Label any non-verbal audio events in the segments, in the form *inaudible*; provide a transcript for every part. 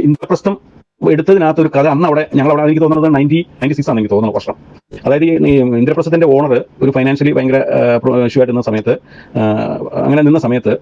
ഇന്ദ്രപ്രസ്ഥം എടുത്തതിനകത്ത് ഒരു കഥ അന്ന് അവിടെ ഞങ്ങൾ അവിടെ എനിക്ക് തോന്നുന്നത് നയന്റി നയന്റി സിക്സ് ആണ് എനിക്ക് തോന്നുന്നു വർഷം. അതായത് ഈ ഇന്ദ്രപ്രസ്ഥത്തിന്റെ ഓണർ ഒരു ഫൈനാൻഷ്യലി ഭയങ്കര ഇഷ്യൂ ആയിട്ട് നിന്ന സമയത്ത് അങ്ങനെ നിന്ന സമയത്ത്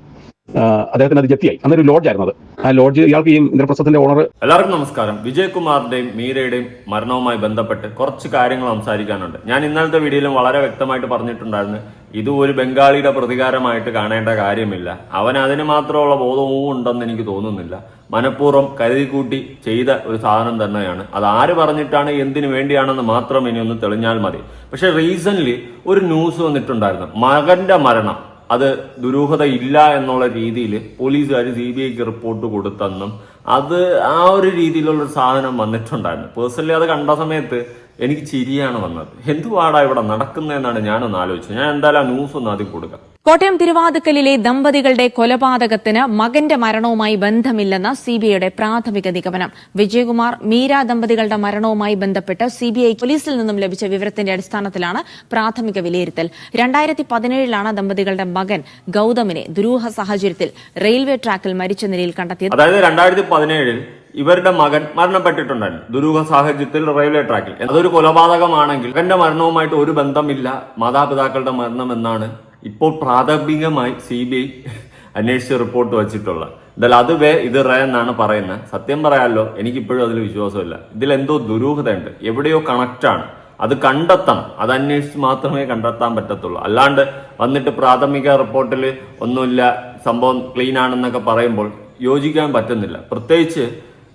അദ്ദേഹത്തിന് അത് ജപ്തിയായി. അന്നൊരു ലോഡ്ജ് ആയിരുന്നു അത്. ആ ലോഡ്ജ് ഇയാൾക്ക് ഈ ഇന്ദ്രപ്രസ്ഥത്തിന്റെ ഓണർ എല്ലാവർക്കും നമസ്കാരം. വിജയകുമാറിന്റെയും മീരയുടെയും മരണവുമായി ബന്ധപ്പെട്ട് കുറച്ച് കാര്യങ്ങൾ സംസാരിക്കാനുണ്ട്. ഞാൻ ഇന്നലത്തെ വീഡിയോയിലും വളരെ വ്യക്തമായിട്ട് പറഞ്ഞിട്ടുണ്ടായിരുന്നു. ഇത് ഒരു ബംഗാളിയുടെ പ്രതികാരമായിട്ട് കാണേണ്ട കാര്യമില്ല. അവൻ അതിന് മാത്രമുള്ള ബോധവും ഉണ്ടെന്ന് എനിക്ക് തോന്നുന്നില്ല. മനഃപൂർവം കരുതിക്കൂട്ടി ചെയ്ത ഒരു സാധനം തന്നെയാണ്. അത് ആര് പറഞ്ഞിട്ടാണ് എന്തിനു വേണ്ടിയാണെന്ന് മാത്രം ഇനി ഒന്ന് തെളിഞ്ഞാൽ മതി. പക്ഷെ റീസെന്റ് ഒരു ന്യൂസ് വന്നിട്ടുണ്ടായിരുന്നു. മകന്റെ മരണം. അത് ദുരൂഹത ഇല്ല എന്നുള്ള രീതിയിൽ പോലീസുകാർ സി ബി ഐക്ക് റിപ്പോർട്ട് കൊടുത്തെന്നും അത് ആ ഒരു രീതിയിലുള്ള സാധനം വന്നിട്ടുണ്ടായിരുന്നു. പേഴ്സണലി അത് കണ്ട സമയത്ത് എനിക്ക് ചിരിയാണ് വന്നത്. എന്തുവാടാ ഇവിടെ നടക്കുന്നതെന്നാണ് ഞാനൊന്ന് ആലോചിച്ചത്. ഞാൻ എന്തായാലും ആ ന്യൂസ് ഒന്ന് ആദ്യം കൊടുക്കാം. കോട്ടയം തിരുവാതുക്കലിലെ ദമ്പതികളുടെ കൊലപാതകത്തിന് മകന്റെ മരണവുമായി ബന്ധമില്ലെന്ന സിബിഐയുടെ പ്രാഥമിക നിഗമനം. വിജയകുമാർ മീര ദമ്പതികളുടെ മരണവുമായി ബന്ധപ്പെട്ട് സിബിഐ പോലീസിൽ നിന്നും ലഭിച്ച വിവരത്തിന്റെ അടിസ്ഥാനത്തിലാണ് പ്രാഥമിക വിലയിരുത്തൽ. രണ്ടായിരത്തി പതിനേഴിലാണ് ദമ്പതികളുടെ മകൻ ഗൌതമിനെ ദുരൂഹ സാഹചര്യത്തിൽ റെയിൽവേ ട്രാക്കിൽ മരിച്ച നിലയിൽ കണ്ടെത്തിയത്. അതായത് രണ്ടായിരത്തി പതിനേഴിൽ ഇവരുടെ മകൻ മരണപ്പെട്ടിട്ടുണ്ടായിരുന്നു ദുരൂഹ സാഹചര്യത്തിൽ റെയിൽവേ ട്രാക്കിൽ. അതൊരു കൊലപാതകമാണെങ്കിൽ മകന്റെ മരണവുമായിട്ട് ഒരു ബന്ധമില്ല മാതാപിതാക്കളുടെ മരണം എന്നാണ് ഇപ്പോൾ പ്രാഥമികമായി സി ബി ഐ അന്വേഷിച്ച് റിപ്പോർട്ട് വച്ചിട്ടുള്ളത് എന്തായാലും അത് വേ ഇത് റേ എന്നാണ് പറയുന്നത്. സത്യം പറയാമല്ലോ എനിക്കിപ്പോഴും അതിൽ വിശ്വാസമില്ല. ഇതിലെന്തോ ദുരൂഹതയുണ്ട്. എവിടെയോ കണക്റ്റാണ്. അത് കണ്ടെത്തണം. അത് അന്വേഷിച്ച് മാത്രമേ കണ്ടെത്താൻ പറ്റത്തുള്ളൂ. അല്ലാണ്ട് വന്നിട്ട് പ്രാഥമിക റിപ്പോർട്ടിൽ ഒന്നുമില്ല സംഭവം ക്ലീൻ ആണെന്നൊക്കെ പറയുമ്പോൾ യോജിക്കാൻ പറ്റുന്നില്ല. പ്രത്യേകിച്ച്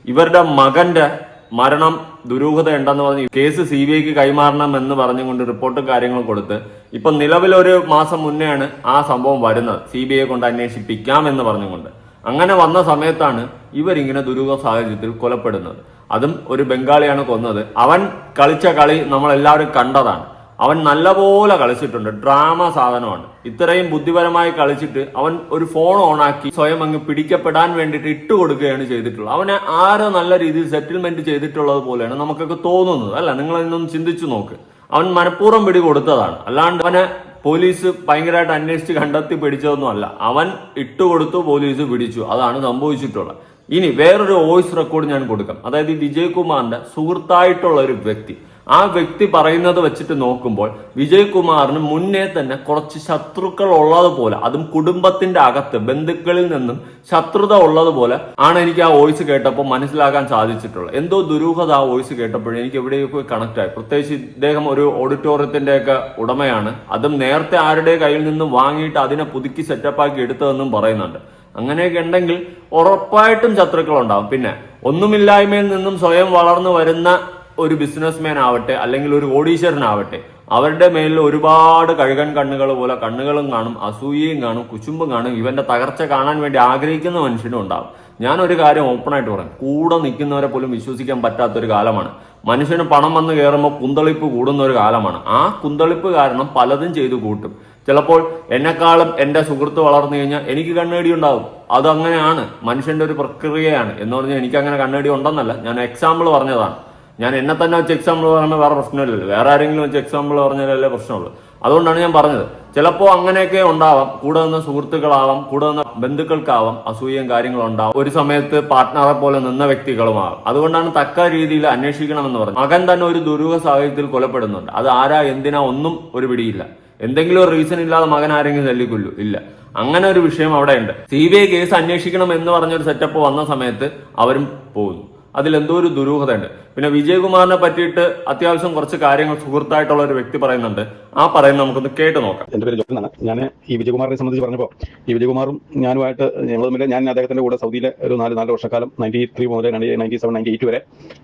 ഇവരുടെ മകന്റെ മരണം ദുരൂഹത ഉണ്ടെന്ന് പറഞ്ഞ് കേസ് സി ബി ഐക്ക് കൈമാറണം എന്ന് പറഞ്ഞുകൊണ്ട് റിപ്പോർട്ടും കാര്യങ്ങളും കൊടുത്ത് ഇപ്പൊ നിലവിലൊരു മാസം മുന്നെയാണ് ആ സംഭവം വരുന്നത്. സി ബി ഐ കൊണ്ട് അന്വേഷിപ്പിക്കാം എന്ന് പറഞ്ഞുകൊണ്ട്. അങ്ങനെ വന്ന സമയത്താണ് ഇവരിങ്ങനെ ദുരൂഹ സാഹചര്യത്തിൽ കൊലപ്പെടുന്നത്. അതും ഒരു ബംഗാളിയാണ് കൊന്നത്. അവൻ കളിച്ച കളി നമ്മൾ എല്ലാവരും കണ്ടതാണ്. അവൻ നല്ലപോലെ കളിച്ചിട്ടുണ്ട്. ഡ്രാമ സാധനമാണ്. ഇത്രയും ബുദ്ധിപരമായി കളിച്ചിട്ട് അവൻ ഒരു ഫോൺ ഓണാക്കി സ്വയം അങ്ങ് പിടിക്കപ്പെടാൻ വേണ്ടിയിട്ട് ഇട്ട് കൊടുക്കുകയാണ് ചെയ്തിട്ടുള്ളത്. അവനെ ആരോ നല്ല രീതിയിൽ സെറ്റിൽമെന്റ് ചെയ്തിട്ടുള്ളത് പോലെയാണ് നമുക്കൊക്കെ തോന്നുന്നത്. അല്ല നിങ്ങൾ ഇന്നും ചിന്തിച്ചു നോക്ക്. അവൻ മനഃപൂർവം പിടി കൊടുത്തതാണ് അല്ലാണ്ട് അവനെ പോലീസ് ഭയങ്കരമായിട്ട് അന്വേഷിച്ച് കണ്ടെത്തി പിടിച്ചതൊന്നും അല്ല അവൻ ഇട്ടുകൊടുത്തു പോലീസ് പിടിച്ചു. അതാണ് സംഭവിച്ചിട്ടുള്ളത്. ഇനി വേറൊരു വോയിസ് റെക്കോർഡ് ഞാൻ കൊടുക്കാം. അതായത് ഈ വിജയകുമാറിന്റെ സുഹൃത്തായിട്ടുള്ള ഒരു വ്യക്തി. ആ വ്യക്തി പറയുന്നത് വെച്ചിട്ട് നോക്കുമ്പോൾ വിജയ്കുമാറിന് മുന്നേ തന്നെ കുറച്ച് ശത്രുക്കൾ ഉള്ളതുപോലെ അതും കുടുംബത്തിന്റെ അകത്ത് ബന്ധുക്കളിൽ നിന്നും ശത്രുത ഉള്ളതുപോലെ ആണ് എനിക്ക് ആ വോയിസ് കേട്ടപ്പോൾ മനസ്സിലാക്കാൻ സാധിച്ചിട്ടുള്ളത്. എന്തോ ദുരൂഹത ആ വോയിസ് കേട്ടപ്പോഴും എനിക്ക് എവിടെയൊക്കെ കണക്ട് ആയി. പ്രത്യേകിച്ച് ഇദ്ദേഹം ഒരു ഓഡിറ്റോറിയത്തിന്റെ ഒക്കെ ഉടമയാണ്. അതും നേരത്തെ ആരുടെ കയ്യിൽ നിന്നും വാങ്ങിയിട്ട് അതിനെ പുതുക്കി സെറ്റപ്പാക്കി എടുത്തതെന്നും പറയുന്നുണ്ട്. അങ്ങനെയൊക്കെ ഉണ്ടെങ്കിൽ ഉറപ്പായിട്ടും ശത്രുക്കൾ ഉണ്ടാവും പിന്നെ ഒന്നുമില്ലായ്മയിൽ നിന്നും സ്വയം വളർന്നു വരുന്ന ഒരു ബിസിനസ്മാൻ ആവട്ടെ അല്ലെങ്കിൽ ഒരു കോടീശ്വരനാവട്ടെ അവരുടെ മേലിൽ ഒരുപാട് കഴുകൻ കണ്ണുകൾ പോലെ കണ്ണുകളും കാണും അസൂയയും കാണും കുശുമ്പും കാണും ഇവന്റെ തകർച്ച കാണാൻ വേണ്ടി ആഗ്രഹിക്കുന്ന മനുഷ്യനും ഉണ്ടാവും. ഞാൻ ഒരു കാര്യം ഓപ്പൺ ആയിട്ട് പറയാം. കൂടെ നിൽക്കുന്നവരെ പോലും വിശ്വസിക്കാൻ പറ്റാത്ത ഒരു കാലമാണ്. മനുഷ്യന് പണം വന്ന് കയറുമ്പോൾ കുന്തളിപ്പ് കൂടുന്ന ഒരു കാലമാണ്. ആ കുന്തളിപ്പ് കാരണം പലതും ചെയ്തു കൂട്ടും. ചിലപ്പോൾ എന്നെക്കാളും എന്റെ സുഹൃത്ത് വളർന്നു കഴിഞ്ഞാൽ എനിക്ക് കണ്ണേടി ഉണ്ടാവും. അത് അങ്ങനെയാണ് മനുഷ്യന്റെ ഒരു പ്രക്രിയയാണ്. എന്ന് പറഞ്ഞാൽ എനിക്ക് അങ്ങനെ കണ്ണേടി ഉണ്ടെന്നല്ല. ഞാൻ എക്സാമ്പിൾ പറഞ്ഞതാണ്. ഞാൻ എന്നെ തന്നെ വെച്ച് എക്സാമ്പിൾ പറഞ്ഞാൽ വേറെ പ്രശ്നമില്ലല്ലോ. വേറെ ആരെങ്കിലും വെച്ച് എക്സാമ്പിൾ പറഞ്ഞാലല്ലേ പ്രശ്നമുള്ളൂ. അതുകൊണ്ടാണ് ഞാൻ പറഞ്ഞത്. ചിലപ്പോൾ അങ്ങനെയൊക്കെ ഉണ്ടാവാം. കൂടെ നിന്ന് സുഹൃത്തുക്കളാവാം കൂടെ നിന്ന് ബന്ധുക്കൾക്കാവാം അസൂയയും കാര്യങ്ങളും ഉണ്ടാവും. ഒരു സമയത്ത് പാർട്ട്ണറെ പോലെ നിന്ന വ്യക്തികളുമാവാം. അതുകൊണ്ടാണ് തക്ക രീതിയിൽ അന്വേഷിക്കണമെന്ന് പറഞ്ഞു മകൻ തന്നെ ഒരു ദുരൂഹ സാഹചര്യത്തിൽ കൊലപ്പെടുന്നുണ്ട്. അത് ആരാ എന്തിനാ ഒന്നും ഒരു പിടിയില്ല. എന്തെങ്കിലും ഒരു റീസൺ ഇല്ലാതെ മകൻ ആരെങ്കിലും തല്ലിക്കൊല്ലു. ഇല്ല. അങ്ങനെ ഒരു വിഷയം അവിടെ ഉണ്ട് സി ബി ഐ കേസ് അന്വേഷിക്കണം എന്ന് പറഞ്ഞൊരു സെറ്റപ്പ് വന്ന സമയത്ത് അവരും പോകുന്നു അതിൽ എന്തോ ഒരു ദുരൂഹതയുണ്ട്. പിന്നെ വിജയകുമാറിനെ പറ്റിയിട്ട് അത്യാവശ്യം കുറച്ച് കാര്യങ്ങൾ സുഹൃത്തായിട്ടുള്ള ഒരു വ്യക്തി പറയുന്നുണ്ട്. ആ പറയുന്നത് നമുക്കൊന്ന് കേട്ട് നോക്കാം. എന്റെ പേര് എന്നാണ്. ഞാൻ ഈ വിജയകുമാറിനെ സംബന്ധിച്ച് പറഞ്ഞപ്പോൾ ഈ വിജയകുമാറും ഞാനുമായിട്ട് ഞങ്ങൾ തമ്മിൽ ഞാൻ അദ്ദേഹത്തിന്റെ കൂടെ സൗദിയിലെ ഒരു നാല് നാല് വർഷക്കാലം നയന്റി ത്രീ മുതൽ നയന്റി സെവൻ നയന്റി എയ്റ്റ് വരെ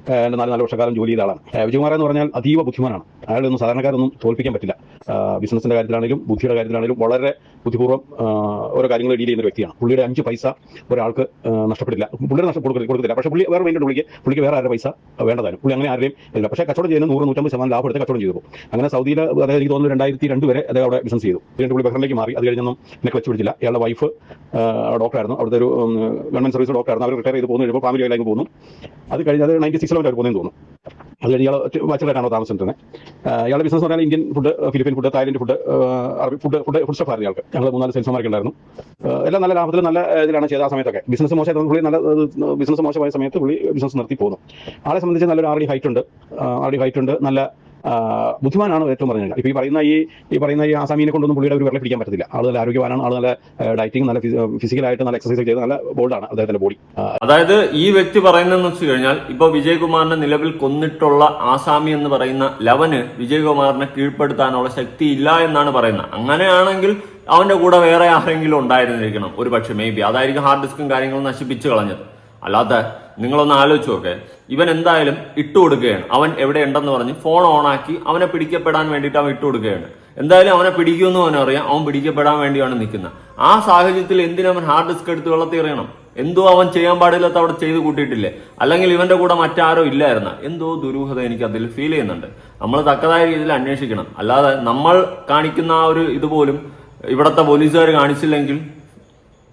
നാല് നാല് വർഷക്കാലം ജോലി ചെയ്ത ആളാണ്. വിജയകുമാർ എന്ന് പറഞ്ഞാൽ അതീവ ബുദ്ധിമാനാണ്. അയാളൊന്നും സാധാരണക്കാരൊന്നും തോൽപ്പിക്കാൻ പറ്റില്ല. ബിസിനസിന്റെ കാര്യത്തിലാണെങ്കിലും ബുദ്ധിയുടെ കാര്യത്തിലാണെങ്കിലും വളരെ ബുദ്ധിപൂർവം ഓരോ കാര്യങ്ങൾ ഡീൽ ചെയ്യുന്ന വ്യക്തിയാണ്. പുള്ളിയുടെ അഞ്ച് പൈസ ഒരാൾക്ക് നഷ്ടപ്പെടില്ല. പുള്ളിയുടെ നഷ്ടം കൊടുക്കത്തില്ല. പക്ഷേ പുള്ളി വേറെ മൈൻഡ് പുള്ളിക്ക് പുള്ളിക്ക് വേറെ ആരുടെ പൈസ വേണ്ടതായിരുന്നു പുള്ളി അങ്ങനെ ആരുടെയും ഇല്ല. പക്ഷേ കച്ചവടം ചെയ്യുന്ന നൂറ് നൂറ്റമ്പത് ശതമാനം ലാഭം എടുത്ത് കച്ചവടം ചെയ്തു പോകും. അങ്ങനെ സൗദിയിൽ അതായത് എനിക്ക് തോന്നുന്നു രണ്ടായിരത്തി രണ്ട് വരെ അദ്ദേഹം അവിടെ ബിസിനസ് ചെയ്തു. എന്നിട്ട് പുള്ളി ബഹ്റിലേക്ക് മാറി. അത് കഴിഞ്ഞൊന്നും എന്നെ വെച്ച് പിടിച്ചില്ല. ഇയാളുടെ വൈഫ് ഡോക്ടറായിരുന്നു അവിടുത്തെ ഒരു ഗവൺമെന്റ് സർവീസ് ഡോക്ടറായിരുന്നു അവർ റിട്ടയർ ചെയ്ത് പോകുന്നു. കഴിയുമ്പോൾ ഫാമിലി ആയി പോകുന്നു. അത് കഴിഞ്ഞ് അത് നയന്റി സിക്സിലോ അവർ പോകുന്നതെന്ന് തോന്നുന്നു. അത് കഴിഞ്ഞ് ഇയാൾ വച്ചിട്ടാണോ താമസിച്ചിരുന്നത് ഇയാളുടെ ബിസിനസ് പറഞ്ഞാൽ Indian food Philippine food Thailand food അറബി ഫുഡ് ഫുഡ് ഫുഡ് സ്റ്റഫ് ആയിരുന്നു ഇയാൾക്ക്. ഞങ്ങൾ മൂന്നാൽ സെയിൽസ്മാർക്ക് ഉണ്ടായിരുന്നു. എല്ലാം നല്ല ലാഭത്തിൽ നല്ല ഇതിലാണ് ചെയ്ത ആ സമയത്തൊക്കെ. ബിസിനസ് മോശമായിട്ട് പുള്ളി നല്ല ബിസിനസ് മോശമായ സമയത്ത് പുള്ളി ബിസിനസ് നിർത്തി പോകുന്നു ആളെ സംബന്ധിച്ച് നല്ലൊരു ആറടി ഹൈറ്റ് ഉണ്ട്. ആറടി ഹൈറ്റ് ഉണ്ട്. നല്ല ബുദ്ധിമാനാണ് ഏറ്റവും പറഞ്ഞു കഴിഞ്ഞാൽ ഇപ്പോൾ ഈ പറയുന്ന ഈ ഈ പറയുന്ന ഈ ആസാമീനെ കൊണ്ടൊന്നും പുള്ളിയുടെ ഒരു വിരലെ പിടിക്കാൻ പറ്റത്തില്ല. ആൾ നല്ല ആരോഗ്യവാനാണ് ആൾ നല്ല ഡയറ്റിംഗ് നല്ല ഫിസിക്കലായിട്ട് നല്ല എക്സസൈസ് ചെയ്ത് നല്ല ബോൾഡാണ് അദ്ദേഹത്തിന്റെ ബോഡി അതായത് ഈ വ്യക്തി പറയുന്നതെന്ന് വെച്ച് കഴിഞ്ഞാൽ ഇപ്പൊ വിജയകുമാറിനെ നിലവിൽ കൊന്നിട്ടുള്ള ആസാമി എന്ന് പറയുന്ന ലവന് വിജയകുമാറിനെ കീഴ്പ്പെടുത്താനുള്ള ശക്തി ഇല്ല എന്നാണ് പറയുന്നത്. അങ്ങനെയാണെങ്കിൽ അവന്റെ കൂടെ വേറെ ആരെങ്കിലും ഉണ്ടായിരുന്നിരിക്കണം. ഒരു പക്ഷേ മേ ബി അതായിരിക്കും ഹാർഡ് ഡിസ്കും കാര്യങ്ങളും നശിപ്പിച്ചു കളഞ്ഞത്. അല്ലാതെ നിങ്ങളൊന്ന് ആലോചിച്ച് നോക്കെ. ഇവൻ എന്തായാലും ഇട്ടു കൊടുക്കുകയാണ്. അവൻ എവിടെ ഉണ്ടെന്ന് പറഞ്ഞ് ഫോൺ ഓണാക്കി അവനെ പിടിക്കപ്പെടാൻ വേണ്ടിയിട്ട് അവൻ ഇട്ടു കൊടുക്കുകയാണ്. എന്തായാലും അവനെ പിടിക്കുമെന്ന് അവൻ അറിയാം. അവൻ പിടിക്കപ്പെടാൻ വേണ്ടിയാണ് നിൽക്കുന്നത്. ആ സാഹചര്യത്തിൽ എന്തിനവൻ ഹാർഡ് ഡിസ്ക് എടുത്ത് വെള്ളത്തിൽ എറിയണം? എന്തോ അവൻ ചെയ്യാൻ പാടില്ലാത്ത അവിടെ ചെയ്ത് കൂട്ടിയിട്ടില്ലേ? അല്ലെങ്കിൽ ഇവന്റെ കൂടെ മറ്റാരോ ഇല്ലായിരുന്ന? എന്തോ ദുരൂഹത എനിക്ക് അതിൽ ഫീൽ ചെയ്യുന്നുണ്ട്. നമ്മൾ തക്കതായ രീതിയിൽ അന്വേഷിക്കണം. അല്ലാതെ നമ്മൾ കാണിക്കുന്ന ആ ഒരു ഇതുപോലും ഇവിടത്തെ പോലീസുകാർ കാണിച്ചില്ലെങ്കിൽ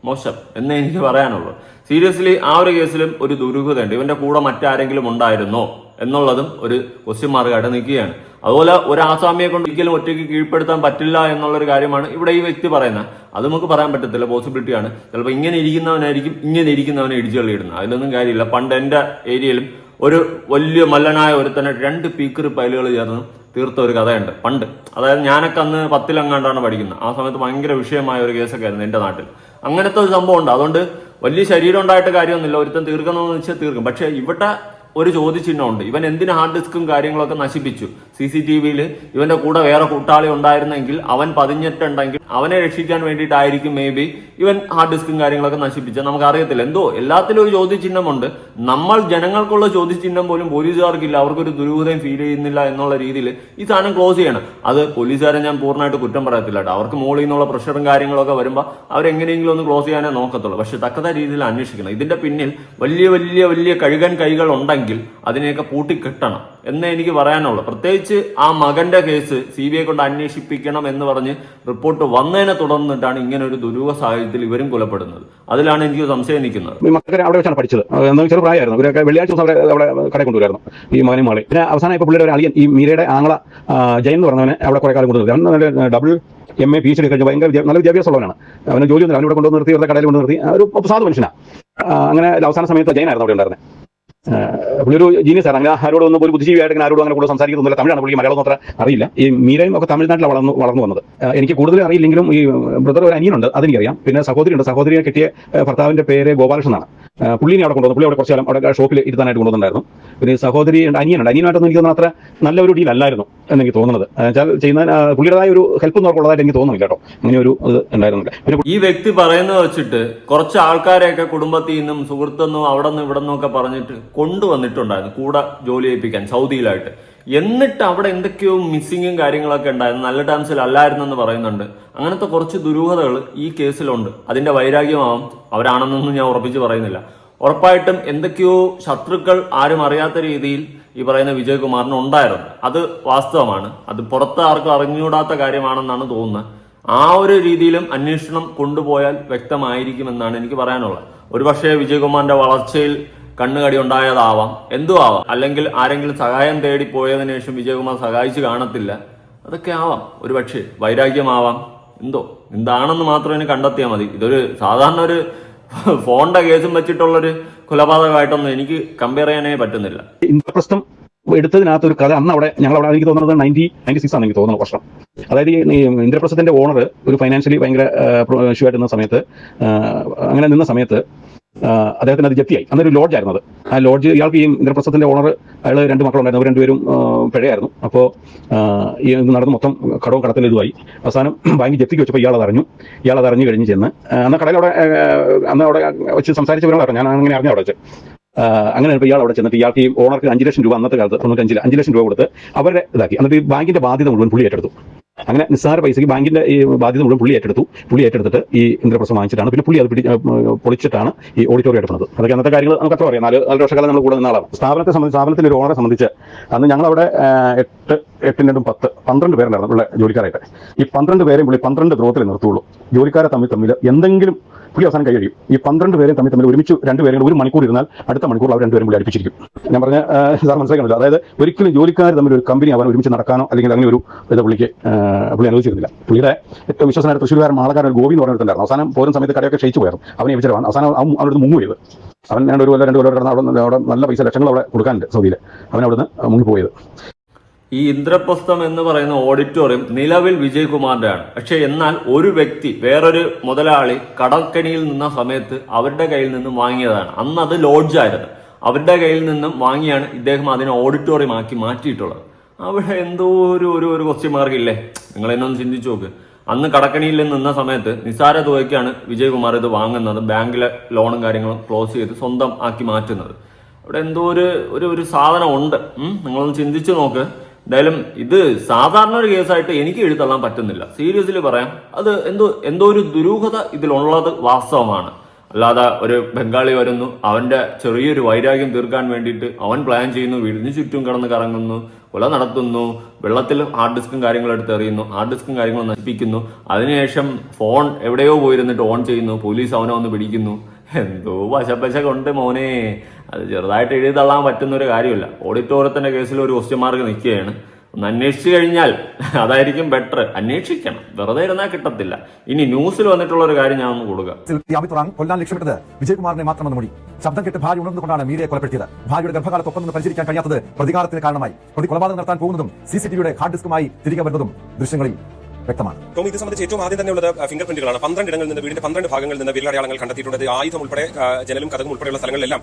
മോശം എന്നേ എനിക്ക് പറയാനുള്ളൂ. സീരിയസ്ലി ആ ഒരു കേസിലും ഒരു ദുരൂഹതയുണ്ട്. ഇവന്റെ കൂടെ മറ്റാരെങ്കിലും ഉണ്ടായിരുന്നോ എന്നുള്ളതും ഒരു ക്വസ്റ്റ്യൻ മാർക്കായിട്ട് നിൽക്കുകയാണ്. അതുപോലെ ഒരു ആസാമിയെ കൊണ്ട് ഒരിക്കലും ഒറ്റയ്ക്ക് കീഴ്പ്പെടുത്താൻ പറ്റില്ല എന്നുള്ളൊരു കാര്യമാണ് ഇവിടെ ഈ വ്യക്തി പറയുന്നത്. അത് നമുക്ക് പറയാൻ പറ്റത്തില്ല. പോസിബിലിറ്റിയാണ് ചിലപ്പോൾ ഇങ്ങനെ ഇരിക്കുന്നവനായിരിക്കും ഇങ്ങനെ ഇരിക്കുന്നവനെ ഇടിച്ചു തള്ളിയിടുന്നത് അതിലൊന്നും കാര്യമില്ല. പണ്ട് എന്റെ ഏരിയയിലും ഒരു വലിയ മല്ലനായ ഒരുത്തനെ രണ്ട് പീക്കർ പൈലുകൾ ചേർന്ന് തീർത്ത ഒരു കഥയുണ്ട്. പണ്ട്. അതായത് ഞാനൊക്കെ അന്ന് പത്തിലെങ്ങാണ്ടാണ് പഠിക്കുന്നത്. ആ സമയത്ത് ഭയങ്കര വിഷയമായ ഒരു കേസൊക്കെ ആയിരുന്നു എന്റെ നാട്ടിൽ. അങ്ങനത്തെ ഒരു സംഭവം ഉണ്ട് അതുകൊണ്ട് വലിയ ശരീരം ഉണ്ടായിട്ട് കാര്യമൊന്നുമില്ല. ഒരുത്തൻ തീർക്കണമെന്ന് വെച്ചാൽ തീർക്കും. പക്ഷേ ഇവിടെ ഒരു ചോദ്യചിഹ്നമുണ്ട്. ഇവൻ എന്തിന് ഹാർഡ് ഡിസ്കും കാര്യങ്ങളൊക്കെ നശിപ്പിച്ചു? സി സി ടി വിയിൽ ഇവന്റെ കൂടെ വേറെ കൂട്ടാളി ഉണ്ടായിരുന്നെങ്കിൽ അവൻ പതിഞ്ഞിട്ടുണ്ടെങ്കിൽ അവനെ രക്ഷിക്കാൻ വേണ്ടിയിട്ടായിരിക്കും മേ ബി ഇവൻ ഹാർഡ് ഡിസ്കും കാര്യങ്ങളൊക്കെ നശിപ്പിച്ചത്. നമുക്ക് അറിയത്തില്ല എന്തോ എല്ലാത്തിലും ഒരു ചോദ്യചിഹ്നമുണ്ട്. നമ്മൾ ജനങ്ങൾക്കുള്ള ചോദ്യചിഹ്നം പോലും പോലീസുകാർക്കില്ല. അവർക്കൊരു ദുരൂഹതയും ഫീൽ ചെയ്യുന്നില്ല എന്നുള്ള രീതിയിൽ ഈ സാധനം ക്ലോസ് ചെയ്യണം. അത് പോലീസുകാരെ ഞാൻ പൂർണമായിട്ട് കുറ്റം പറയത്തില്ല കേട്ടോ. അവർക്ക് മുകളിൽ നിന്നുള്ള പ്രഷറും കാര്യങ്ങളൊക്കെ വരുമ്പോൾ അവരെങ്ങനെയെങ്കിലും ഒന്ന് ക്ലോസ് ചെയ്യാനേ നോക്കത്തുള്ളൂ. പക്ഷെ തക്കതായ രീതിയിൽ അന്വേഷിക്കണം. ഇതിന്റെ പിന്നിൽ വലിയ വലിയ വലിയ കഴുകൻ കൈകൾ ഉണ്ടെങ്കിൽ അതിനെയൊക്കെ പൂട്ടിക്കെട്ടണം എന്നേ എനിക്ക് പറയാനുള്ളൂ. പ്രത്യേകിച്ച് ആ മകന്റെ കേസ് സി ബി ഐ കൊണ്ട് അന്വേഷിപ്പിക്കണം എന്ന് പറഞ്ഞ് റിപ്പോർട്ട് വന്നതിനെ തുടർന്നിട്ടാണ് ഇങ്ങനെ ഒരു ദുരൂഹ സാഹചര്യത്തിൽ ഇവരും കൊലപ്പെടുന്നത്. അതിലാണ് എനിക്ക് സംശയം നിൽക്കുന്നത്. മക്കളെ അവിടെ വെച്ചാണ് പഠിച്ചത്. എന്താ ചെറു പ്രായമായിരുന്നു. ഇവരൊക്കെ വെള്ളിയാഴ്ച ദിവസം അവിടെ അവിടെ കടയിൽ കൊണ്ടുവരായിരുന്നു ഈ മകനും മാളി പിന്നെ അവസാനം ഇപ്പോൾ പുള്ളിയുടെ ഒരു അളിയൻ ഈ മീരയുടെ ആങ്ങള ജയൻ എന്ന് പറഞ്ഞവനെ അവിടെ കുറെ കാലം കൊണ്ടുവരുന്നത് അവൻ നല്ല double M A P H D കഴിഞ്ഞ് ഭയങ്കര നല്ല വിദ്യാഭ്യാസമുള്ളവനാണ്. അവന് ജോലി ഒന്നും അവനിവിടെ കൊണ്ടുവന്ന് നിർത്തി ഇവരുടെ കടയിൽ കൊണ്ടു നിർത്തി. ഒരു സാധു മനുഷ്യനാണ് അങ്ങനെ അവസാന സമയത്ത് ജയനായിരുന്നു അവിടെ ഉണ്ടായിരുന്നത് ആ, പുള്ളി ജീനിയസ് ആണ്. അങ്ങനെ ആരോട് ഒന്നും ഒരു ബുദ്ധിജീവിയായിട്ട് ഇങ്ങനെ ആരോടും അങ്ങനെ കൂടുതൽ സംസാരിക്കുന്നില്ല. തമിഴാണ് പുള്ളി മലയാളം അത്ര അറിയില്ല. ഈ മീരയും ഒക്കെ തമിഴ്നാട്ടിൽ വളർന്നു വളർന്നു വന്നത്. എനിക്ക് കൂടുതൽ അറിയില്ലെങ്കിലും ഈ ബ്രദർ ഒരു അനിയനുണ്ട് അതെനിക്കറിയാം. പിന്നെ സഹോദരിയുണ്ട്. സഹോദരിയെ കിട്ടിയ ഭർത്താവിന്റെ പേര് ആ, പുള്ളിനെ അവിടെ കൊണ്ടുവന്നു. പുള്ളി അവിടെ കുറച്ച് കാലം അവിടെ ഷോപ്പിൽ ഇരുത്താനായിട്ട് കൊണ്ടുവന്നിട്ടുണ്ടായിരുന്നു. പിന്നെ സഹോദരി ഉണ്ട് അനിയനുണ്ട്. അനിയനായിട്ടൊന്നും എനിക്ക് തോന്നുന്നു അത്ര നല്ല ഒരു ഡീൽ അല്ലായിരുന്നു എന്നെനിക്ക് തോന്നുന്നത് ചെയ്യുന്ന പുള്ളിയുടേതായ ഒരു ഹെൽപ്പ് നോക്കുള്ളതായിട്ട് എനിക്ക് തോന്നുന്നില്ല കേട്ടോ. അങ്ങനെ ഒരു ഇത് ഉണ്ടായിരുന്നില്ല. പിന്നെ ഈ വ്യക്തി പറയുന്നത് വെച്ചിട്ട് കുറച്ച് ആൾക്കാരെയൊക്കെ കുടുംബത്തിൽ നിന്നും സുഹൃത്തെന്നും അവിടെ നിന്നും ഇവിടെ നിന്നും ഒക്കെ പറഞ്ഞിട്ട് കൊണ്ടുവന്നിട്ടുണ്ടായിരുന്നു. കൂടെ ജോലി ചെയ്യിപ്പിക്കാൻ സൗദിയിലായിട്ട്. എന്നിട്ട് അവിടെ എന്തൊക്കെയോ മിസ്സിങ്ങും കാര്യങ്ങളൊക്കെ ഉണ്ടായിരുന്നു. നല്ല ടേംസിൽ അല്ലായിരുന്നെന്ന് പറയുന്നുണ്ട്. അങ്ങനത്തെ കുറച്ച് ദുരൂഹതകൾ ഈ കേസിലുണ്ട്. അതിന്റെ വൈരാഗ്യമാവും. അവരാണെന്നൊന്നും ഞാൻ ഉറപ്പിച്ച് പറയുന്നില്ല. ഉറപ്പായിട്ടും എന്തൊക്കെയോ ശത്രുക്കൾ ആരും അറിയാത്ത രീതിയിൽ ഈ പറയുന്ന വിജയകുമാറിന് ഉണ്ടായിരുന്നു. അത് വാസ്തവമാണ്. അത് പുറത്ത് ആർക്കും അറിഞ്ഞുകൂടാത്ത കാര്യമാണെന്നാണ് തോന്നുന്നത്. ആ ഒരു രീതിയിലും അന്വേഷണം കൊണ്ടുപോയാൽ വ്യക്തമായിരിക്കുമെന്നാണ് എനിക്ക് പറയാനുള്ളത്. ഒരുപക്ഷെ വിജയകുമാറിന്റെ വളർച്ചയിൽ കണ്ണുകടി ഉണ്ടായതാവാം. എന്തോ ആവാം? അല്ലെങ്കിൽ ആരെങ്കിലും സഹായം തേടി പോയതിനു ശേഷം വിജയകുമാർ സഹായിച്ചു കാണത്തില്ല? അതൊക്കെ ആവാം. ഒരു പക്ഷേ വൈരാഗ്യമാവാം. എന്തോ? എന്താണെന്ന് മാത്രം ഇനി കണ്ടെത്തിയാൽ മതി. ഇതൊരു സാധാരണ ഒരു ഫോണിന്റെ കേസും വെച്ചിട്ടുള്ളൊരു കൊലപാതകമായിട്ടൊന്നും എനിക്ക് കമ്പയർ ചെയ്യാനേ പറ്റുന്നില്ല. ഇന്ദ്രപ്രസ്ഥം എടുത്തതിനകത്ത് ഒരു കഥ അന്ന് അവിടെ ഞങ്ങൾ അവിടെ എനിക്ക് തോന്നുന്നത് നയന്റി നയന്റി സിക്സ് ആണ് എനിക്ക് തോന്നുന്നത് വർഷം അതായത് ഈ ഇന്ദ്രപ്രസ്ഥത്തിന്റെ ഓണർ ഒരു ഫൈനാൻഷ്യലി ഭയങ്കര ഇഷ്യൂ ആയിട്ട് നിന്ന സമയത്ത് അങ്ങനെ നിന്ന സമയത്ത് അദ്ദേഹത്തിന് അത് ജപ്തിയായി. അന്നൊരു ലോഡ്ജ് ആയിരുന്നു അത്. ആ ലോഡ്ജ് ഇയാൾക്ക് ഈ ഇന്ദ്രപ്രസ്ഥത്തിന്റെ ഓണർ അയാൾ രണ്ട് മക്കളുണ്ടായിരുന്നു. അവർ രണ്ടുപേരും പിഴയായിരുന്നു. അപ്പോൾ ഈ നടന്ന് മൊത്തം കടവും കടത്തിൽ ഇതുമായി. അവസാനം *clears throat* ബാങ്ക് ജപ്തിക്ക് വെച്ചപ്പോൾ ഇയാൾ അതറിഞ്ഞു. ഇയാൾ അത് അറിഞ്ഞു കഴിഞ്ഞ് ചെന്ന് അന്ന് കടയിൽ അവിടെ അന്ന് അവിടെ വെച്ച് സംസാരിച്ചവരോട് ഞാൻ അങ്ങനെ അറിഞ്ഞു അവിടെ വെച്ച്. അങ്ങനെ ഇയാൾ അവിടെ ചെന്നിട്ട് ഇയാൾക്ക് ഈ ഓണർക്ക് അഞ്ച് ലക്ഷം രൂപ അന്നത്തെ കാലത്ത് തൊണ്ണൂറ്റഞ്ചിൽ അഞ്ച് ലക്ഷം രൂപ കൊടുത്ത് അവരുടെ ഇതാക്കി. എന്നിട്ട് ഈ ബാങ്കിന്റെ ബാധ്യത മുഴുവൻ പുള്ളി ഏറ്റെടുത്തു അങ്ങനെ നിസ്സാര പൈസയ്ക്ക് ബാങ്കിന്റെ ഈ ബാധ്യത മുഴുവൻ പുള്ളി ഏറ്റെടുത്തു. പുള്ളി ഏറ്റെടുത്തിട്ട് ഈ ഇന്ദ്രപ്രസം വാങ്ങിച്ചിട്ടാണ്. പിന്നെ പുള്ളി അത് പിടി പൊളിച്ചിട്ടാണ് ഈ ഓഡിറ്റോറിയം എടുക്കുന്നത്. അതൊക്കെ അന്നത്തെ കാര്യങ്ങൾ നമുക്ക് അത്ര അറിയാം. നാല് നാല് വർഷക്കാലം നമ്മൾ കൂടെ നിന്ന ആളാണ്. സ്ഥാപനത്തെ സംബന്ധിച്ച് സ്ഥാപനത്തിന്റെ ഒരു ഓണറെ സംബന്ധിച്ച് അന്ന് ഞങ്ങളവിടെ എട്ട് എട്ടിന് രണ്ടും പത്ത് പന്ത്രണ്ട് പേരുണ്ടായിരുന്നു ഉള്ള ജോലിക്കാരായിട്ട്. ഈ പന്ത്രണ്ട് പേരെയും പുള്ളി പന്ത്രണ്ട് ധ്രുവത്തിൽ നിർത്തുള്ളൂ ജോലിക്കാരെ തമ്മിൽ തമ്മിൽ എന്തെങ്കിലും പുള്ളി അവസാനം കൈ കഴിയും ഈ പന്ത്രണ്ട് പേരെയും തമ്മിൽ തമ്മിൽ ഒരുമിച്ച് രണ്ടുപേരും ഒരു മണിക്കൂർ ഇരുന്നാൽ അടുത്ത മണിക്കൂർ അവർ രണ്ടുപേരും കൂടി അടുപ്പിച്ചിരിക്കും. ഞാൻ പറഞ്ഞ സാർ മനസ്സിലാക്കുന്നില്ല അതായത് ഒരിക്കലും ജോലിക്കാർ തമ്മിൽ ഒരു കമ്പനി അവർ ഒരുമിച്ച് നടക്കാനോ അല്ലെങ്കിൽ അങ്ങനെ ഒരു ഇത് പുള്ളിക്ക് പുള്ളി അനുവദിച്ചിരുന്നില്ല. പുള്ളിയുടെ ഏറ്റവും വിശ്വസനായ തൃശ്ശൂർകാരൻ മാളക്കാരൻ ഗോവി എന്ന് പറഞ്ഞിട്ടുണ്ടായിരുന്നു അവസാനം പോരും സമയത്ത് കടയൊക്കെ ക്ഷയിച്ചു പോയത്. അവനെ വിചാരം അവസാനം അവൻ അവിടെ മുങ്ങു പോയത് അവൻ രണ്ടു ഒരു കൊല്ലം രണ്ട് കൊല്ലം കിടന്ന് അവിടെ അവിടെ നല്ല പൈസ ലക്ഷങ്ങൾ അവിടെ കൊടുക്കാനുണ്ട് സൗദിയിൽ അവൻ അവിടുന്ന് മുങ്ങിപ്പോയത് ഈ ഇന്ദ്രപ്രസ്ഥം എന്ന് പറയുന്ന ഓഡിറ്റോറിയം നിലവിൽ വിജയകുമാറിന്റെ ആണ് പക്ഷെ എന്നാൽ ഒരു വ്യക്തി വേറൊരു മുതലാളി കടക്കണിയിൽ നിന്ന സമയത്ത് അവരുടെ കയ്യിൽ നിന്നും വാങ്ങിയതാണ്. അന്ന് അത് ലോഡ്ജ് ആയിരുന്നു. അവരുടെ കയ്യിൽ നിന്നും വാങ്ങിയാണ് ഇദ്ദേഹം അതിനെ ഓഡിറ്റോറിയം ആക്കി മാറ്റിയിട്ടുള്ളത്. അവിടെ എന്തോ ഒരു ഒരു ഒരു ക്വസ്റ്റ്യൻ മാർക്ക് ഇല്ലേ? നിങ്ങൾ എന്നൊന്ന് ചിന്തിച്ചു നോക്ക്. അന്ന് കടക്കണിയിൽ നിന്ന സമയത്ത് നിസാര തുകയ്ക്കാണ് വിജയകുമാർ ഇത് വാങ്ങുന്നത് ബാങ്കിലെ ലോണും കാര്യങ്ങളും ക്ലോസ് ചെയ്ത് സ്വന്തം ആക്കി മാറ്റുന്നത്. അവിടെ എന്തോ ഒരു ഒരു സാധനം ഉണ്ട്? നിങ്ങളൊന്ന് ചിന്തിച്ചു നോക്ക്. എന്തായാലും ഇത് സാധാരണ ഒരു കേസായിട്ട് എനിക്ക് എഴുതള്ളാൻ പറ്റുന്നില്ല. സീരിയസ്ലി പറയാം അത് എന്തോ എന്തോ ഒരു ദുരൂഹത ഇതിലുള്ളത് വാസ്തവമാണ്. അല്ലാതെ ഒരു ബംഗാളി വരുന്നു അവന്റെ ചെറിയൊരു വൈരാഗ്യം തീർക്കാൻ വേണ്ടിയിട്ട് അവൻ പ്ലാൻ ചെയ്യുന്നു വീടിന് ചുറ്റും കിടന്ന് കറങ്ങുന്നു കൊല നടത്തുന്നു വെള്ളത്തിൽ ഹാർഡ് ഡിസ്കും കാര്യങ്ങളും എടുത്ത് എറിയുന്നു ഹാർഡ് ഡിസ്കും കാര്യങ്ങളും നശിപ്പിക്കുന്നു. അതിനുശേഷം ഫോൺ എവിടെയോ പോയിരുന്നിട്ട് ഓൺ ചെയ്യുന്നു പോലീസ് അവനെ വന്ന് പിടിക്കുന്നു. എന്തോ വശപ്പശ കൊണ്ട് മോനെ. അത് ചെറുതായിട്ട് എഴുതി തള്ളാൻ പറ്റുന്ന ഒരു കാര്യമല്ല. ഓഡിറ്റോറിയത്തിന്റെ കേസിൽ ഒരു ക്വസ്റ്റ്യൻ മാർക്ക് നിൽക്കുകയാണ്. ഒന്ന് അന്വേഷിച്ചു കഴിഞ്ഞാൽ അതായിരിക്കും ബെറ്റർ അന്വേഷിക്കണം. വെറുതെ ഇരുന്നാൽ കിട്ടത്തില്ല. ഇനി ന്യൂസിൽ വന്നിട്ടുള്ള ഒരു കാര്യം ഞാൻ ഒന്ന് കൊടുക്കുക വിജയകുമാറിനെ മാത്രമെന്ന് മൊഴി. ശബ്ദം കേട്ട് ഭാര്യ ഉണർന്നുകൊണ്ടാണ് മീരയെ കൊലപ്പെടുത്തിയത്. ഭാര്യയുടെ ഗർഭകാലത്തൊപ്പം നിന്ന് പരിചരിക്കാൻ കഴിയാത്തത് പ്രതികാരത്തിന് കാരണമായി. പ്രതി കൊലപാതകം നടത്താൻ പോകുന്നതും സി സി ടിവിയുടെ ഹാർഡ് ഡിസ്കുമായി തിരികെ വരുന്നതും ദൃശ്യങ്ങളിൽ. വ്യക്തമാണ്. ടോമി ഇത് സംബന്ധിച്ച് ഏറ്റവും ആദ്യം തന്നെ ഉള്ളത് ഫിംഗർ പ്രിന്റുകളാണ് പന്ത്രണ്ട് ഇടങ്ങളിൽ നിന്ന് വീടിന്റെ പന്ത്രണ്ട് ഭാഗങ്ങളിൽ നിന്ന് വിരലടയാളങ്ങൾ കണ്ടെത്തിയിട്ടുണ്ട്. ആയുധം ഉൾപ്പെടെ ജനലും കഥകും ഉൾപ്പെടെയുള്ള സ്ഥലങ്ങളിലെല്ലാം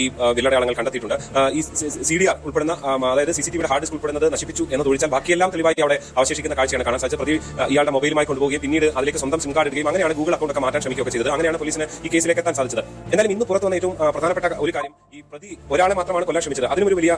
ഈ വിരലടയാളങ്ങൾ കണ്ടെത്തിയിട്ടുണ്ട്. ഈ സി ഡി ആർ ഉൾപ്പെടുന്ന അതായത് സി സി ടിവിയുടെ ഹാർഡ് ഡിസ്ക് ഉൾപ്പെടുന്നത് നശിപ്പിച്ചു എന്ന് ഒഴിച്ചാൽ ബാക്കിയെല്ലാം തെളിവായി അവിടെ അവശേഷിക്കുന്ന കാഴ്ചയാണ് കാണാൻ സാധിച്ചത്. പ്രതി ഇയാളുടെ മൊബൈലുമായി കൊണ്ടുപോവുകയും പിന്നീട് അതിലേക്ക് സ്വന്തം സിം കാർഡ് ഇടുകയും അങ്ങനെയാണ് ഗൂഗിൾ അക്കൗണ്ട് ഒക്കെ മാറ്റാൻ ശ്രമിക്കുകയൊക്കെ ചെയ്തത്. അങ്ങനെയാണ് പോലീസിന് ഈ കേസിലേക്ക് എത്താൻ സാധിച്ചത്. എന്നാലും ഇന്ന് പുറത്തു വന്ന ഏറ്റവും പ്രധാനപ്പെട്ട ഒരു കാര്യം ഈ പ്രതി ഒരാളെ മാത്രമാണ് കൊല്ലാൻ ശ്രമിച്ചത്. അതിനും ഒരു വലിയ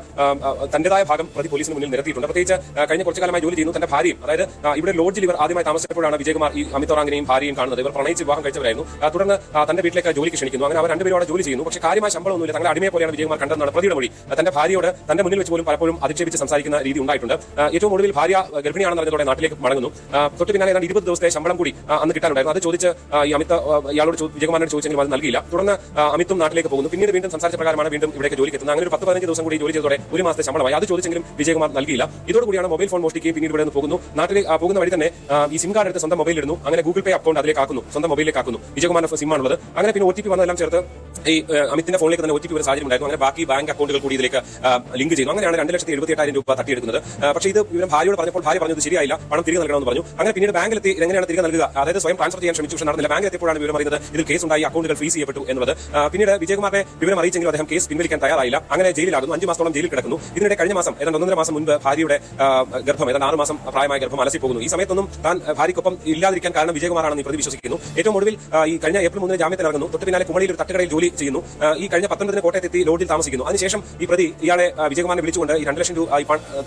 തന്റേതായ ഭാഗം പ്രതി പോലീസിന് മുന്നിൽ നിരത്തിയിട്ടുണ്ട്. പ്രത്യേകിച്ച് കഴിഞ്ഞ കുറച്ചു കാലമായി ജോലി ചെയ്യുന്നു. തന്റെ ഭാര്യയും അതായത് ഇവിടെ ലോഡ്ജിൽ ഇവർ ആദ്യമായി താമസിച്ചപ്പോഴാണ് വിജയകുമാർ ഈ അമിത് റാങ്കിനെയും ഭാര്യയും കാണുന്നത്. ഇവർ പ്രണയിച്ച് വിവാഹം കഴിച്ചവരായിരുന്നു. തുടർന്ന് തന്റെ വീട്ടിലേക്ക് ജോലിക്ക് ക്ഷണിക്കുന്നു. അങ്ങനെ അവർ രണ്ടുപേരും അവിടെ ജോലി ചെയ്യുന്നു. പക്ഷേ കാര്യമായ ശമ്പളമൊന്നുമില്ല. തങ്ങളുടെ അടിമയെ പോലെയാണ് വിജയകുമാർ കണ്ടെന്നാണ് പ്രതിയുടെ മൊഴി. തന്റെ ഭാര്യയോട് തന്റെ മുന്നിൽ വെച്ച് പോലും പലപ്പോഴും അധിക്ഷേപിച്ച് സംസാരിക്കുന്ന രീതി ഉണ്ടായിട്ടുണ്ട്. ഏറ്റവും ഒടുവിൽ ഭാര്യ ഗർഭിണിയാണെന്ന് അറിഞ്ഞതോടെ നാട്ടിലേക്ക് മടങ്ങുന്നു. തൊട്ട് പിന്നാലെ ഏതാണ്ട് ഇരുപത് ദിവസത്തെ ശമ്പളം കൂടി അന്ന് കിട്ടാനുണ്ടായിരുന്നു. അത് ചോദിച്ച് ഈ അമിത് ഇയാളോട് വിജയകുമാറിനോട് ചോദിച്ചെങ്കിലും അത് നൽകിയില്ല. തുടർന്ന് അമിത്തും നാട്ടിലേക്ക് പോകുന്നു. പിന്നീട് വീണ്ടും സംസാരിച്ച പ്രകാരമാണ് വീണ്ടും ഇവിടേക്ക് ജോലിക്ക് എത്തുന്നത്. അങ്ങനെ ഒരു പത്ത് പതിനഞ്ച് ദിവസം കൂടി ജോലി ചെയ്തതോടെ ഒരു മാസത്തെ ശമ്പളമായി. അത് ചോദിച്ചെങ്കിലും വിജയകുമാർ നൽകിയില്ല. ഇതോടുകൂടിയാണ് മൊബൈൽ ഫോൺ മോഷ്ടിക്കുകയും പിന്നീട് ഇവിടെ നിന്ന് പോകുന്നു. നാട്ടിൽ പോകുന്ന വഴി തന്നെ ഈ സിം കാർഡ് എടുത്ത് സ്വന്തം മൊബൈൽ ഇടുന്നു. അങ്ങനെ ഗൂഗിൾ പേ അക്കൗണ്ട് അതിലേക്ക് ആക്കുന്നു സ്വന്തം മൊബൈലിലേക്ക് ആക്കുന്നു വിജയകുമാറിന്റെ സിം ആണുള്ളത് അങ്ങനെ പിന്നെ ഒ ടി പി വന്നതെല്ലാം ചേർത്ത് ഈ അമിത്തിന്റെ ഫോണിലേക്ക് തന്നെ ഒ ടി പി ഒരു സാഹചര്യം ഉണ്ടായിരുന്നു. അങ്ങനെ ബാക്കി ബാങ്ക് അക്കൗണ്ടുകൾ കൂടി ഇതിലേക്ക് ലിങ്ക് ചെയ്യുന്നു അങ്ങനെയാണ് രണ്ട് ലക്ഷത്തി എഴുപത്തി എട്ടായിരം രൂപ തട്ടിയെടുക്കുന്നത്. പക്ഷേ ഇത് ഇവരും ഭാര്യയോട് പറഞ്ഞപ്പോൾ ഭാര്യ പറഞ്ഞത് ശരിയായില്ല. പണം തിരികെ നൽകണമെന്ന് പറഞ്ഞു. അങ്ങനെ പിന്നീട് ബാങ്കിലെത്തി എങ്ങനെയാണ് തിരികെ നൽകുക? അതായത് സ്വയം ട്രാൻസ്ഫർ ചെയ്യാൻ ശ്രമിച്ചു പക്ഷേ നടന്നില്ല. ബാങ്കിൽ എത്തിയപ്പോഴാണ് വിവരം അറിയുന്നത് ഇതിൽ കേസ് ഉണ്ടായി അക്കൗണ്ടുകൾ ഫ്രീസ് ചെയ്യപ്പെട്ടു എന്നുള്ളത് പിന്നീട് വിജയകുമാറിനെ വിവരം അറിയിച്ചെങ്കിലും അദ്ദേഹം കേസ് പിൻവലിക്കാൻ തയ്യാറായില്ല. അങ്ങനെ ജയിലിലാകുന്നു. അഞ്ച് മാസത്തോളം ജയിലിൽ കിടക്കുന്നു. ഇതിനിടെ കഴിഞ്ഞ മാസം ഏതാണ്ട് ഒന്നര മാസം മുൻപ് ഭാര്യയുടെ ഗർഭം ഏതാണ്ട് ആറ് മാസം പ്രായമായ ഗർഭം അലസി പോകുന്നു ഈ സമയത്തൊന്നും താൻ ഭാര്യക്കൊപ്പം ഇല്ലാതിരിക്കാൻ കാരണം വിജയകുമാറാണെന്ന് പ്രതി വിശ്വസിക്കുന്നു. ഏറ്റവും ഒടുവിൽ ഈ കഴിഞ്ഞ ഏപ്രിൽ മൂന്നിന് ജാമ്യത്തിൽ ഇറങ്ങുന്നു. തൊട്ട് പിന്നാലെ കുമളിയിൽ ഒരു തട്ടുകടയിൽ ജോലി ചെയ്യുന്നു. ഈ കഴിഞ്ഞ പത്തൊൻപതിന് കോട്ടയത്തെത്തി ലോഡിൽ താമസിക്കുന്നു. അതിനുശേഷം ഈ പ്രതി ഇയാളെ വിജയകുമാറിനെ വിളിച്ചുകൊണ്ട് ഈ രണ്ട് ലക്ഷം രൂപ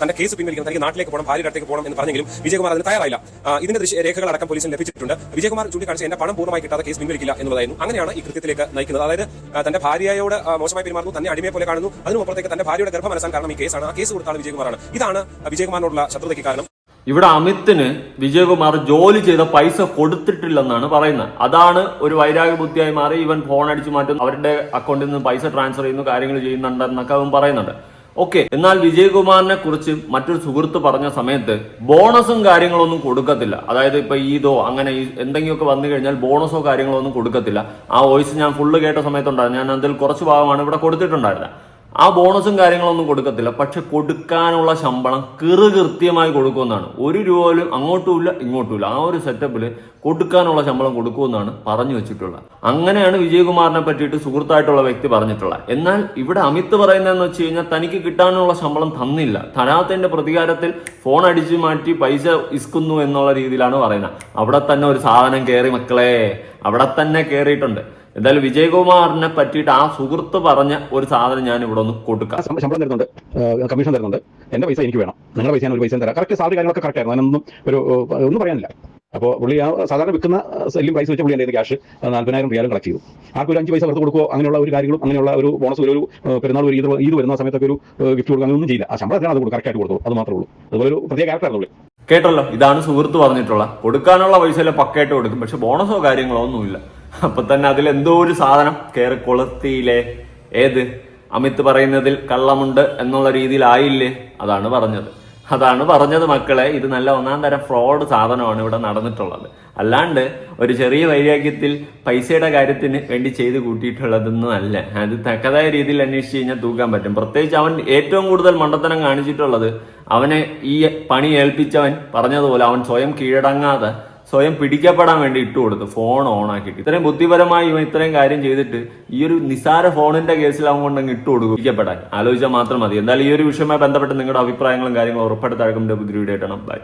തന്റെ കേസ് പിൻവലിക്കണം തനിക്ക് നാട്ടിലേക്ക് പോകണം ഭാര്യയുടെ അടുത്തേക്ക് പോകണം എന്ന് പറഞ്ഞെങ്കിലും വിജയകുമാർ അതിന് തയ്യാറായില്ല. ഇതിന്റെ ദൃശ്യ രേഖകൾ അടക്കം പോലീസിന് ലഭിച്ചിട്ടുണ്ട്. വിജയകുമാർ ചൂണ്ടിക്കാണിച്ച് എന്റെ പണം പൂർണമായി കിട്ടാതെ കേസ് പിൻവലിക്കില്ല എന്നുള്ളതായിരുന്നു. അങ്ങനെയാണ് ഈ കൃത്യത്തിലേക്ക് നയിക്കുന്നത്. അതായത് തന്റെ ഭാര്യയോട് മോശമായി പെരുമാറുന്നു തന്നെ അടിമയെ പോലെ കാണുന്നു. അതിനുപുറത്തേക്ക് തന്റെ ഭാര്യയുടെ ഗർഭം കാരണം ഈ കേസാണ്. ആ കേസ് കൊടുത്താണ് വിജയകുമാറാണ്. ഇതാണ് വിജയകുമാറിനോടുള്ള ശത്രുതയ്ക്ക് കാരണം. ഇവിടെ അമിത്തിന് വിജയകുമാർ ജോലി ചെയ്ത പൈസ കൊടുത്തിട്ടില്ലെന്നാണ് പറയുന്നത്. അതാണ് ഒരു വൈരാഗ്യ ബുദ്ധിയായി മാറി ഇവൻ ഫോൺ അടിച്ചു മാറ്റുന്നു. അവരുടെ അക്കൗണ്ടിൽ നിന്ന് പൈസ ട്രാൻസ്ഫർ ചെയ്യുന്നു കാര്യങ്ങൾ ചെയ്യുന്നുണ്ടെന്നൊക്കെ അവൻ പറയുന്നുണ്ട്. ഓക്കെ എന്നാൽ വിജയകുമാറിനെ കുറിച്ച് മറ്റൊരു സുഹൃത്ത് പറഞ്ഞ സമയത്ത് ബോണസും കാര്യങ്ങളൊന്നും കൊടുക്കത്തില്ല. അതായത് ഇപ്പൊ ഈദോ അങ്ങനെ എന്തെങ്കിലുമൊക്കെ വന്നു കഴിഞ്ഞാൽ ബോണസോ കാര്യങ്ങളോ ഒന്നും കൊടുക്കത്തില്ല. ആ വോയിസ് ഞാൻ ഫുള്ള് കേട്ട സമയത്തുണ്ടായിരുന്നു. ഞാൻ അതിൽ കുറച്ച് ഭാഗമാണ് ഇവിടെ കൊടുത്തിട്ടുണ്ടായിരുന്നത്. ആ ബോണസും കാര്യങ്ങളൊന്നും കൊടുക്കത്തില്ല. പക്ഷെ കൊടുക്കാനുള്ള ശമ്പളം കിറു കൃത്യമായി കൊടുക്കുമെന്നാണ്. ഒരു രൂപ പോലും അങ്ങോട്ടും ഇല്ല ഇങ്ങോട്ടും ഇല്ല. ആ ഒരു സെറ്റപ്പിൽ കൊടുക്കാനുള്ള ശമ്പളം കൊടുക്കുമെന്നാണ് പറഞ്ഞു വെച്ചിട്ടുള്ളത് അങ്ങനെയാണ് വിജയകുമാറിനെ പറ്റിയിട്ട് സുഹൃത്തായിട്ടുള്ള വ്യക്തി പറഞ്ഞിട്ടുള്ളത് എന്നാൽ ഇവിടെ അമിത് പറയുന്നതെന്ന് വെച്ച് കഴിഞ്ഞാൽ തനിക്ക് കിട്ടാനുള്ള ശമ്പളം തന്നില്ല. തരാത്തതിന്റെ പ്രതികാരത്തിൽ ഫോൺ അടിച്ചു മാറ്റി പൈസ ഇസ്ക്കുന്നു എന്നുള്ള രീതിയിലാണ് പറയുന്നത്. അവിടെ തന്നെ ഒരു സാധനം കയറി മക്കളെ. അവിടെ തന്നെ കയറിയിട്ടുണ്ട് എന്തായാലും വിജയകുമാറിനെ പറ്റിയിട്ട് ആ സുഹൃത്ത് പറഞ്ഞ ഒരു സാധനം ഞാൻ ഇവിടെ ഒന്ന് കൊടുക്കാം. ശമ്പ- ശമ്പളം തരുന്നുണ്ട്. കമ്മീഷൻ തരുന്നുണ്ട്. എന്റെ പൈസ എനിക്ക് വേണം. നിങ്ങളുടെ പൈസ ഞാൻ ഒരു പൈസ തരാം. കറക്റ്റ് സാലറി കാര്യങ്ങളൊക്കെ കറക്റ്റ് ആയിരുന്നു. അതിനൊന്നും ഒരു ഒന്നും പറയാനില്ല. അപ്പോൾ പുള്ളി ആ സാധാരണ വിൽക്കുന്ന സെല്ലിംഗ് പൈസ വെച്ച് പുള്ളി എന്റെ ക്യാഷ് നാൽപ്പതിനായിരം റിയാലും കളക്ട് ചെയ്തു. ആർക്കും ഒരു അഞ്ച് പൈസ വെറുതെ കൊടുക്കുകയോ അങ്ങനെയുള്ള ഒരു കാര്യങ്ങളും അങ്ങനെയുള്ള ഒരു ബോണസ് ഒരു പെരുന്നാൾ ഒരു ഈദ് ഈദ് വരുന്ന സമയത്തൊക്കെ ഒരു ഗിഫ്റ്റ് കൊടുക്കുക അങ്ങനെയൊന്നും ചെയ്യില്ല. ആ ശമ്പളം അത് കറക്റ്റ് ആയിട്ട് കൊടുത്തു. അത് മാത്രമേ ഉള്ളൂ. അതുപോലെ ഒരു പ്രത്യേക ക്യാരക്ടറാണ് പുള്ളി. കേട്ടല്ലോ. ഇതാണ് സുഹൃത്ത് പറഞ്ഞിട്ടുള്ള. കൊടുക്കാനുള്ള പൈസ എല്ലാം പക്കയായിട്ട് കൊടുക്കും. പക്ഷെ ബോണസോ കാര്യങ്ങളോ ഒന്നുമില്ല. അപ്പൊ തന്നെ അതിൽ എന്തോ ഒരു സാധനം കയറി കൊളുത്തിയില്ലേ? ഏത്? അമിത് പറയുന്നതിൽ കള്ളമുണ്ട് എന്നുള്ള രീതിയിലായില്ലേ? അതാണ് പറഞ്ഞത്. അതാണ് പറഞ്ഞത് മക്കളെ ഇത് നല്ല ഒന്നാം തരം ഫ്രോഡ് സാധനമാണ് ഇവിടെ നടന്നിട്ടുള്ളത്. അല്ലാണ്ട് ഒരു ചെറിയ വൈരാഗ്യത്തിൽ പൈസയുടെ കാര്യത്തിന് വേണ്ടി ചെയ്ത് കൂട്ടിയിട്ടുള്ളതൊന്നും അല്ല അത് തക്കതായ രീതിയിൽ അന്വേഷിച്ച് കഴിഞ്ഞാൽ തൂക്കാൻ പറ്റും. പ്രത്യേകിച്ച് അവൻ ഏറ്റവും കൂടുതൽ മണ്ടത്തനം കാണിച്ചിട്ടുള്ളത് അവനെ ഈ പണി ഏൽപ്പിച്ചവൻ പറഞ്ഞതുപോലെ അവൻ സ്വയം കീഴടങ്ങാതെ സ്വയം പിടിക്കപ്പെടാൻ വേണ്ടി ഇട്ട് കൊടുത്തു ഫോൺ ഓൺ ആക്കിയിട്ട്. ഇത്രയും ബുദ്ധിപരമായി ഇവൻ ഇത്രയും കാര്യം ചെയ്തിട്ട് ഈ ഒരു നിസാര ഫോണിന്റെ കേസിൽ അവൻ കൊണ്ടങ്ങ് ഇട്ട് കൊടുക്കും. പിടിക്കപ്പെടാൻ. ആലോചിച്ചാൽ മാത്രം മതി. എന്തായാലും ഈ ഒരു വിഷയവുമായി ബന്ധപ്പെട്ട് നിങ്ങളുടെ അഭിപ്രായങ്ങളും കാര്യങ്ങളും ഉറപ്പെടുത്താഴ്ക്കും വീഡിയോ ആയിട്ടാണ് ബൈ